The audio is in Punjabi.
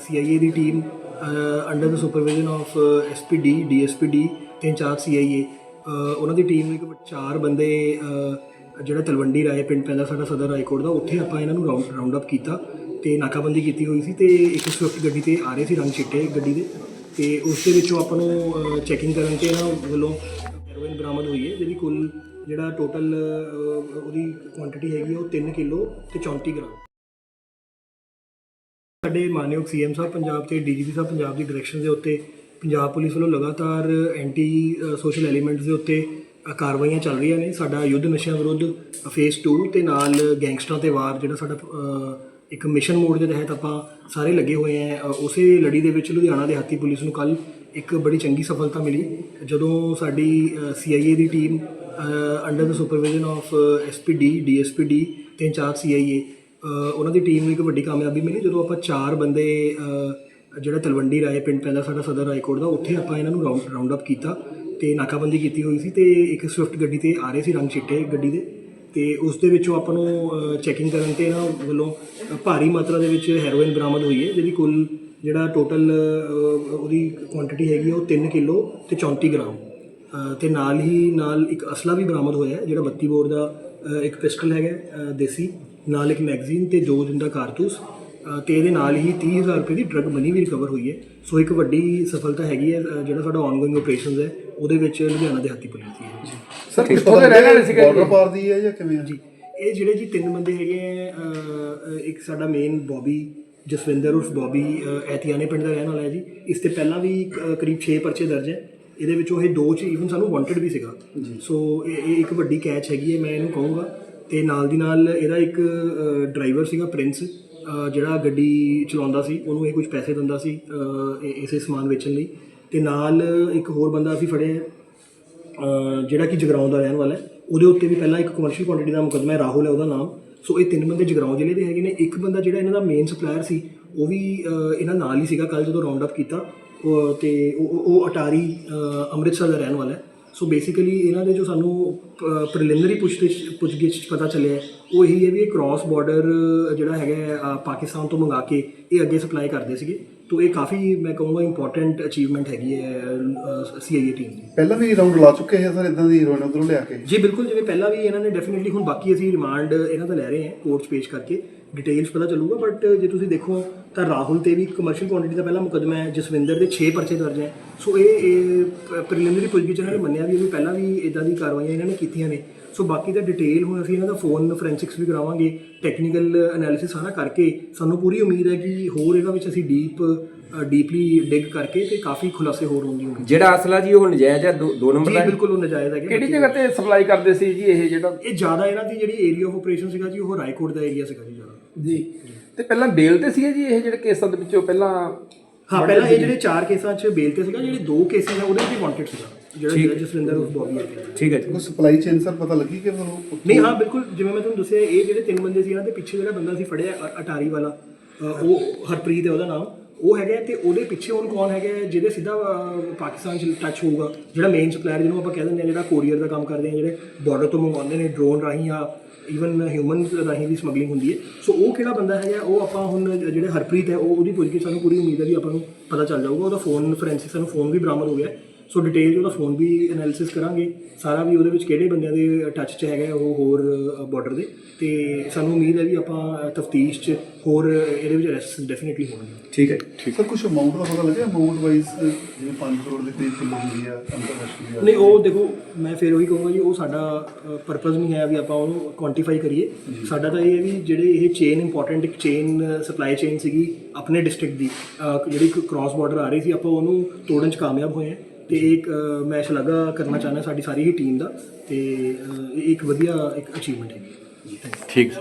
CIA the team under the supervision of SPD DSPD ਤੇ ਇੰਚਾਰਜ ਸੀਆਈਏ ਉਹਨਾਂ ਦੀ ਟੀਮ ਇੱਕ ਚਾਰ ਬੰਦੇ ਜਿਹੜਾ ਤਲਵੰਡੀ ਰਾਏ ਪਿੰਡ ਪੈਂਦਾ ਸਾਡਾ ਸਦਰ ਰਾਏਕੋਟ ਦਾ, ਉੱਥੇ ਆਪਾਂ ਇਹਨਾਂ ਨੂੰ ਰਾਉਂਡ ਰਾਉਂਡ ਅਪ ਕੀਤਾ ਤੇ ਨਾਕਾਬੰਦੀ ਕੀਤੀ ਹੋਈ ਸੀ ਤੇ ਇੱਕ ਸਵਿਫਟ ਗੱਡੀ ਤੇ ਆ ਰਹੇ ਸੀ ਰੰਗ ਚਿੱਟੇ ਗੱਡੀ ਦੇ ਤੇ ਉਸ ਦੇ ਵਿੱਚੋਂ ਆਪਾਂ ਨੂੰ ਚੈਕਿੰਗ ਕਰਨ ਤੇ ਇਹਨਾਂ ਵੱਲੋਂ ਹੈਰੋਇਨ ਬਰਾਮਦ ਹੋਈ ਹੈ, ਜਿਹਦੀ ਕੁੱਲ ਜਿਹੜਾ ਟੋਟਲ ਉਹਦੀ ਕੁਆਂਟੀਟੀ ਹੈਗੀ ਉਹ 3 ਕਿਲੋ ਤੇ 34 ਗ੍ਰਾਮ। ਸਾਡੇ ਮਾਨਯੋਗ ਸੀਐਮ ਸਾਹਿਬ ਪੰਜਾਬ ਤੇ ਡੀਜੀਪੀ ਸਾਹਿਬ ਪੰਜਾਬ ਦੀ ਡਾਇਰੈਕਸ਼ਨ ਦੇ ਉੱਤੇ ਪੰਜਾਬ ਪੁਲਿਸ ਵੱਲੋਂ ਲਗਾਤਾਰ ਐਂਟੀ ਸੋਸ਼ਲ ਐਲੀਮੈਂਟਸ ਦੇ ਉੱਤੇ ਕਾਰਵਾਈਆਂ ਚੱਲ ਰਹੀਆਂ ਨੇ। ਸਾਡਾ ਯੁੱਧ ਨਸ਼ਿਆਂ ਵਿਰੁੱਧ ਫੇਸ 2 ਤੇ ਨਾਲ ਗੈਂਗਸਟਰਾਂ ਤੇ ਵਾਰ, ਜਿਹੜਾ ਸਾਡਾ ਇੱਕ ਮਿਸ਼ਨ ਮੋਡ ਦੇ ਤਹਿਤ ਆਪਾਂ ਸਾਰੇ ਲੱਗੇ ਹੋਏ ਆ। ਉਸੇ ਲੜੀ ਦੇ ਵਿੱਚ ਲੁਧਿਆਣਾ ਦੇ ਹਾਤੀ ਪੁਲਿਸ ਨੂੰ ਕੱਲ ਇੱਕ ਬੜੀ ਚੰਗੀ ਸਫਲਤਾ ਮਿਲੀ। ਜਦੋਂ ਸਾਡੀ CIA the team under the supervision of SPD DSPD ਤੇ ਇੰਚਾਰਜ ਸੀਆਈਏ ਉਹਨਾਂ ਦੀ ਟੀਮ ਨੂੰ ਇੱਕ ਵੱਡੀ ਕਾਮਯਾਬੀ ਮਿਲੀ ਜਦੋਂ ਆਪਾਂ ਚਾਰ ਬੰਦੇ ਜਿਹੜਾ ਤਲਵੰਡੀ ਰਾਏ ਪਿੰਡ ਪੈਂਦਾ ਸਾਡਾ ਸਦਰ ਰਾਏਕੋਟ ਦਾ ਉੱਥੇ ਆਪਾਂ ਇਹਨਾਂ ਨੂੰ ਰਾਉਂਡ ਰਾਉਂਡ ਅਪ ਕੀਤਾ ਤੇ ਨਾਕਾਬੰਦੀ ਕੀਤੀ ਹੋਈ ਸੀ ਤੇ ਇੱਕ ਸਵਿਫਟ ਗੱਡੀ ਤੇ ਆ ਰਹੇ ਸੀ ਰੰਗ ਚਿੱਟੇ ਗੱਡੀ ਦੇ ਤੇ ਉਸ ਦੇ ਵਿੱਚੋਂ ਆਪਾਂ ਨੂੰ ਚੈਕਿੰਗ ਕਰਨ ਤੇ ਇਹਨਾਂ ਵੱਲੋਂ ਭਾਰੀ ਮਾਤਰਾ ਦੇ ਵਿੱਚ ਹੈਰੋਇਨ ਬਰਾਮਦ ਹੋਈ ਹੈ ਜਿਹਦੀ ਕੁੱਲ ਜਿਹੜਾ ਟੋਟਲ ਉਹਦੀ ਕੁਆਂਟੀਟੀ ਹੈਗੀ ਉਹ 3 ਕਿਲੋ ਤੇ 34 ਗ੍ਰਾਮ। ਅ, ਤੇ ਨਾਲ ਹੀ ਨਾਲ ਇੱਕ ਅਸਲਾ ਵੀ ਬਰਾਮਦ ਹੋਇਆ ਜਿਹੜਾ 32 ਬੋਰ ਦਾ ਇੱਕ ਪਿਸਟਲ ਹੈਗਾ ਦੇਸੀ ਨਾਲ ਇੱਕ ਮੈਗਜ਼ੀਨ ਤੇ ਦੋ ਦਿਨ ਦਾ ਕਾਰਤੂਸ ਤੇ ਇਹਦੇ ਨਾਲ ਹੀ 30000 ਰੁਪਏ ਦੀ ਡਰਗ ਮਨੀ ਵੀ ਰਿਕਵਰ ਹੋਈ ਹੈ। ਸੋ ਇੱਕ ਵੱਡੀ ਸਫਲਤਾ ਹੈਗੀ ਹੈ ਜਿਹੜਾ ਸਾਡਾ ਆਨਗੋਇੰਗ ਆਪਰੇਸ਼ਨਸ ਹੈ ਉਹਦੇ ਵਿੱਚ ਲੁਧਿਆਣਾ ਦੇ ਹਾਤੀ ਪੁਲਿਸ ਦੀ ਹੈ। ਸਰ ਕਿੱਥੋਂ ਦੇ ਰਹਿਣ ਵਾਲੇ ਸੀਗੇ ਬਾਰਡਰ ਪਾਰ ਦੀ ਹੈ ਜਾਂ ਕਿਵੇਂ ਜੀ ਇਹ ਜਿਹੜੇ ਜੀ ਤਿੰਨ ਬੰਦੇ ਹੈਗੇ ਆ ਇੱਕ ਸਾਡਾ ਮੇਨ ਬੌਬੀ ਜਸਵਿੰਦਰ ਉਰਫ ਬੌਬੀ ਐਤੀਆਨੇ ਪਿੰਡ ਦਾ ਰਹਿਣ ਵਾਲਾ ਹੈ ਜੀ। ਇਸ ਤੇ ਪਹਿਲਾਂ ਵੀ ਕਰੀਬ 6 ਪਰਚੇ ਦਰਜ ਹੈ। ਇਹਦੇ ਵਿੱਚੋਂ ਇਹ ਦੋ ਚ ਈਵਨ ਸਾਨੂੰ ਵਾਂਟਡ ਵੀ ਸੀਗਾ। ਸੋ ਇਹ ਇਹ ਇੱਕ ਵੱਡੀ ਕੈਚ ਹੈਗੀ ਹੈ ਮੈਂ ਇਹਨੂੰ ਕਹੂੰਗਾ। ਤੇ ਨਾਲ ਦੀ ਨਾਲ ਇਹਦਾ ਇੱਕ ਡਰਾਈਵਰ ਸੀਗਾ ਪ੍ਰਿੰਸ ਜਿਹੜਾ ਗੱਡੀ ਚਲਾਉਂਦਾ ਸੀ ਉਹਨੂੰ ਇਹ ਕੁਝ ਪੈਸੇ ਦਿੰਦਾ ਸੀ ਇਸੇ ਸਮਾਨ ਵੇਚਣ ਲਈ। ਤੇ ਨਾਲ ਇੱਕ ਹੋਰ ਬੰਦਾ ਅਸੀਂ ਫੜਿਆ ਜਿਹੜਾ ਕਿ ਜਗਰਾਉਂ ਦਾ ਰਹਿਣ ਵਾਲਾ ਹੈ। ਉਹਦੇ ਉੱਤੇ ਵੀ ਪਹਿਲਾਂ ਇੱਕ ਕਮਰਸ਼ੀਅਲ ਕੁਆਂਟੀਟੀ ਦਾ ਮੁਕੱਦਮਾ ਹੈ ਰਾਹੁਲ ਹੈ ਉਹਦਾ ਨਾਮ। ਸੋ ਇਹ ਤਿੰਨ ਬੰਦੇ ਜਗਰਾਉਂ ਜ਼ਿਲ੍ਹੇ ਦੇ ਹੈਗੇ ਨੇ। ਇੱਕ ਬੰਦਾ ਜਿਹੜਾ ਇਹਨਾਂ ਦਾ ਮੇਨ ਸਪਲਾਇਰ ਸੀ ਉਹ ਵੀ ਇਹਨਾਂ ਨਾਲ ਹੀ ਸੀਗਾ ਕੱਲ ਜਦੋਂ ਰਾਉਂਡ ਅਪ ਕੀਤਾ। ਉਹ- ਤੇ ਉਹ- ਉਹ ਅਟਾਰੀ ਅੰਮ੍ਰਿਤਸਰ ਦਾ ਰਹਿਣ ਵਾਲਾ ਹੈ। ਸੋ ਬੇਸਿਕਲੀ ਇਹਨਾਂ ਦੇ ਜੋ ਸਾਨੂੰ ਪ੍ਰੀਲਿਮਿਨਰੀ ਪੁੱਛਗਿੱਛ ਪੁੱਛਗਿੱਛ 'ਚ ਪਤਾ ਚੱਲਿਆ ਉਹ ਇਹੀ ਹੈ ਵੀ ਇਹ ਕ੍ਰਾਸ ਬਾਰਡਰ ਜਿਹੜਾ ਹੈਗਾ ਪਾਕਿਸਤਾਨ ਤੋਂ ਮੰਗਾ ਕੇ ਇਹ ਅੱਗੇ ਸਪਲਾਈ ਕਰਦੇ ਸੀਗੇ। ਤੋ ਇਹ ਕਾਫੀ ਮੈਂ ਕਹੂੰਗਾ ਇੰਪੋਰਟੈਂਟ ਅਚੀਵਮੈਂਟ ਹੈਗੀ ਹੈ ਸੀਆਈਏ ਟੀਮ ਦੀ। ਪਹਿਲਾਂ ਵੀ ਰਾਉਂਡ ਲਾ ਚੁੱਕੇ ਹੈ ਸਰ ਇਦਾਂ ਦੀ ਹੀਰੋਇਨ ਉਧਰੋਂ ਲਿਆ ਕੇ? ਜੀ ਬਿਲਕੁਲ ਜਿਵੇਂ ਪਹਿਲਾਂ ਵੀ ਇਹਨਾਂ ਨੇ ਡੈਫੀਨਿਟਲੀ ਹੁਣ ਬਾਕੀ ਅਸੀਂ ਰਿਮਾਂਡ ਇਹਨਾਂ ਦਾ ਲੈ ਰਹੇ ਹਾਂ ਕੋਰਟ 'ਚ ਪੇਸ਼ ਕਰਕੇ। ਡਿਟੇਲਸ ਪਤਾ ਚੱਲੂਗਾ ਬਟ ਜੇ ਤੁਸੀਂ ਦੇਖੋ ਤਾਂ ਰਾਹੁਲ ਤੇ ਵੀ ਕਮਰਸ਼ੀਅਲ ਕੁਆਂਟੀਟੀ ਦਾ ਪਹਿਲਾ ਮੁਕੱਦਮਾ ਹੈ ਜਸਵਿੰਦਰ ਦੇ 6 ਪਰਚੇ ਦਰਜ ਹੈ। ਸੋ ਇਹ ਪ੍ਰੀਲਿਮਿਨਰੀ ਪੁੱਛਗਿੱਛ ਇਹਨਾਂ ਨੇ ਮੰਨਿਆ ਵੀ ਇਹ ਵੀ ਪਹਿਲਾਂ ਵੀ ਇਦਾਂ ਦੀ ਕਾਰਵਾਈਆਂ ਇਹਨਾਂ ਨੇ ਕੀਤੀਆਂ ਨੇ। ਸੋ ਬਾਕੀ ਦਾ ਡਿਟੇਲ ਹੁਣ ਅਸੀਂ ਇਹਨਾਂ ਦਾ ਫੋਨ ਫੋਰੈਂਸਿਕਸ ਵੀ ਕਰਾਵਾਂਗੇ ਟੈਕਨੀਕਲ ਐਨਾਲਿਸਿਸ ਸਾਰਾ ਕਰਕੇ ਸਾਨੂੰ ਪੂਰੀ ਉਮੀਦ ਹੈ ਕਿ ਹੋਰ ਇਹਦਾ ਵਿੱਚ ਅਸੀਂ ਡੀਪ ਡੀਪਲੀ ਡਿਗ ਕਰਕੇ ਤੇ ਕਾਫੀ ਖੁਲਾਸੇ ਹੋਰ ਹੋਣ ਦੀ ਉਮੀਦ ਜਿਹੜਾ ਅਸਲਾ ਜੀ ਉਹ ਨਜਾਇਜ਼ ਹੈ ਦੋ ਦੋ ਨੰਬਰ ਦਾ ਹੈ। ਬਿਲਕੁਲ ਉਹ ਨਜਾਇਜ਼ ਹੈਗੇ। ਕਿਹੜੀ ਜਗ੍ਹਾ ਤੇ ਸਪਲਾਈ ਕਰਦੇ ਸੀ ਜੀ ਇਹ ਜਿਹੜਾ? ਇਹ ਜ਼ਿਆਦਾ ਇਹਨਾਂ ਦੀ ਜਿਹੜੀ ਏਰੀਆ ਆਫ ਆਪਰੇਸ਼ਨ ਸੀਗਾ ਜੀ ਉਹ ਰਾਏਕੋਟ ਦਾ ਏਰੀਆ ਸੀਗਾ ਜੀ ਜ਼ਿਆਦਾ। ਜੀ। ਤੇ ਪਹਿਲਾਂ ਬੇਲ ਤੇ ਸੀਗੇ ਜੀ ਇਹ ਜਿਹੜੇ ਕੇਸਾਂ ਦੇ ਵਿੱਚੋਂ ਪਹਿਲਾਂ ਹਾਂ ਪਹਿਲਾਂ ਇਹ ਜਿਹੜੇ ਚਾਰ ਕੇਸਾਂ 'ਚ ਬੇਲ ਤੇ ਸੀਗਾ ਜਿਹੜੇ ਦੋ ਕੇਸਿਸ ਆ ਉਹਦੇ ਵਿੱਚ ਵਾਂਟਡ ਸੀਗਾ। ਜਿਹੜਾ ਜਸਵਿੰਦਰ ਉਸ ਬੋਬੀ ਹੈ ਠੀਕ ਹੈ ਜੀ। ਕੋਈ ਸਪਲਾਈ ਚੇਨ ਸਰ ਪਤਾ ਲੱਗੀ ਕਿ ਉਹ ਨਹੀਂ ਹਾਂ ਬਿਲਕੁਲ ਜਿਵੇਂ ਮੈਂ ਤੁਹਾਨੂੰ ਦੱਸਿਆ ਇਹ ਜਿਹੜੇ ਤਿੰਨ ਬੰਦੇ ਸੀ ਇਹਨਾਂ ਦੇ ਪਿੱਛੇ ਜਿਹੜਾ ਬੰਦਾ ਸੀ ਫੜਿਆ ਅ- ਅਟਾਰੀ ਵਾਲਾ ਅ, ਉਹ ਹਰਪ੍ਰੀਤ ਹੈ ਉਹਦਾ ਨਾਮ। ਉਹ ਹੈਗਾ ਤੇ ਉਹਦੇ ਪਿੱਛੇ ਹੁਣ ਕੌਣ ਹੈਗਾ ਹੈ, ਜਿਹਦੇ ਸਿੱਧਾ ਅ, ਪਾਕਿਸਤਾਨ 'ਚ ਟੱਚ ਹੋਊਗਾ। ਜਿਹੜਾ ਮੇਨ ਸਪਲਾਇਰ ਜਿਹਨੂੰ ਆਪਾਂ ਕਹਿ ਦਿੰਦੇ ਆ ਜਿਹੜਾ ਕੋਰੀਅਰ ਦਾ ਕੰਮ ਕਰਦੇ ਆ ਜਿਹੜੇ ਬਾਰਡਰ ਤੋਂ ਮੰਗਵਾਉਂਦੇ ਨੇ ਡਰੋਨ ਰਾਹੀਂ ਆ ਈਵਨ ਹਿਊਮਨ ਰਾਹੀਂ ਵੀ ਸਮਗਲਿੰਗ ਹੁੰਦੀ ਹੈ। ਸੋ ਉਹ ਕਿਹੜਾ ਬੰਦਾ ਹੈਗਾ ਉਹ ਆਪਾਂ ਹੁਣ ਜਿਹੜੇ ਹਰਪ੍ਰੀਤ ਹੈ ਉਹ ਉਹਦੀ ਪੁੱਛ ਕੇ ਸਾਨੂੰ ਪੂਰੀ ਉਮੀਦ ਹੈ ਵੀ ਆਪਾਂ ਨੂੰ ਪਤਾ ਚੱਲ ਜਾਊਗਾ। ਉਹਦਾ ਫੋਨ ਫੋਰੈਂਸਿਕ ਸਾਨੂੰ ਫੋਨ ਵੀ ਬਰਾਮਦ ਹੋ ਗਿਆ ਹੈ। ਸੋ ਡਿਟੇਲ ਉਹਦਾ ਫੋਨ ਵੀ ਐਨਾਲਿਸਿਸ ਕਰਾਂਗੇ। ਸਾਰਾ ਵੀ ਉਹਦੇ ਵਿੱਚ ਕਿਹੜੇ ਬੰਦਿਆਂ ਦੇ ਟੱਚ 'ਚ ਹੈਗਾ ਉਹ ਹੋਰ ਬਾਰਡਰ ਦੇ। ਤੇ ਸਾਨੂੰ ਉਮੀਦ ਹੈ ਵੀ ਆਪਾਂ ਤਫਤੀਸ਼ 'ਚ ਹੋਰ ਇਹਦੇ ਵਿੱਚ ਅਰੈਸਟ ਡੈਫੀਨਿਟਲੀ ਹੋਣਗੇ। ਠੀਕ ਹੈ ਸਰ ਕੁਝ ਅਮਾਉਂਟ ਦਾ ਪਤਾ ਲੱਗਿਆ? ਅਮਾਉਂਟ ਵਾਈਜ਼ ਜਿਵੇਂ 5 ਕਰੋੜ ਦੇ ਕਰੀਬ ਕਿਲੋ ਹੁੰਦੀ ਆ ਅੰਤਰਰਾਸ਼ਟਰੀ ਨਹੀਂ ਉਹ ਦੇਖੋ ਮੈਂ ਫਿਰ ਉਹੀ ਕਹੂੰਗਾ ਜੀ ਉਹ ਸਾਡਾ ਪਰਪਸ ਨਹੀਂ ਹੈ ਵੀ ਆਪਾਂ ਉਹਨੂੰ ਕੁਆਂਟੀਫਾਈ ਕਰੀਏ। ਸਾਡਾ ਤਾਂ ਇਹ ਹੈ ਵੀ ਜਿਹੜੇ ਇਹ ਚੇਨ ਇੰਪੋਰਟੈਂਟ ਇੱਕ ਚੇਨ ਸਪਲਾਈ ਚੇਨ ਸੀਗੀ ਆਪਣੇ ਡਿਸਟ੍ਰਿਕਟ ਦੀ ਜਿਹੜੀ ਕ੍ਰਾਸ ਬਾਰਡਰ ਆ ਰਹੀ ਸੀ ਆਪਾਂ ਉਹਨੂੰ ਤੋੜਨ 'ਚ ਕਾਮਯਾਬ ਹੋਏ ਹਾਂ। ਤੇ ਇੱਕ ਮੈਂ ਸ਼ਲਾਘਾ ਕਰਨਾ ਚਾਹੁੰਦਾ ਸਾਡੀ ਸਾਰੀ ਹੀ ਟੀਮ ਦਾ ਤੇ ਇੱਕ ਵਧੀਆ ਇੱਕ ਅਚੀਵਮੈਂਟ ਹੈ। ਠੀਕ।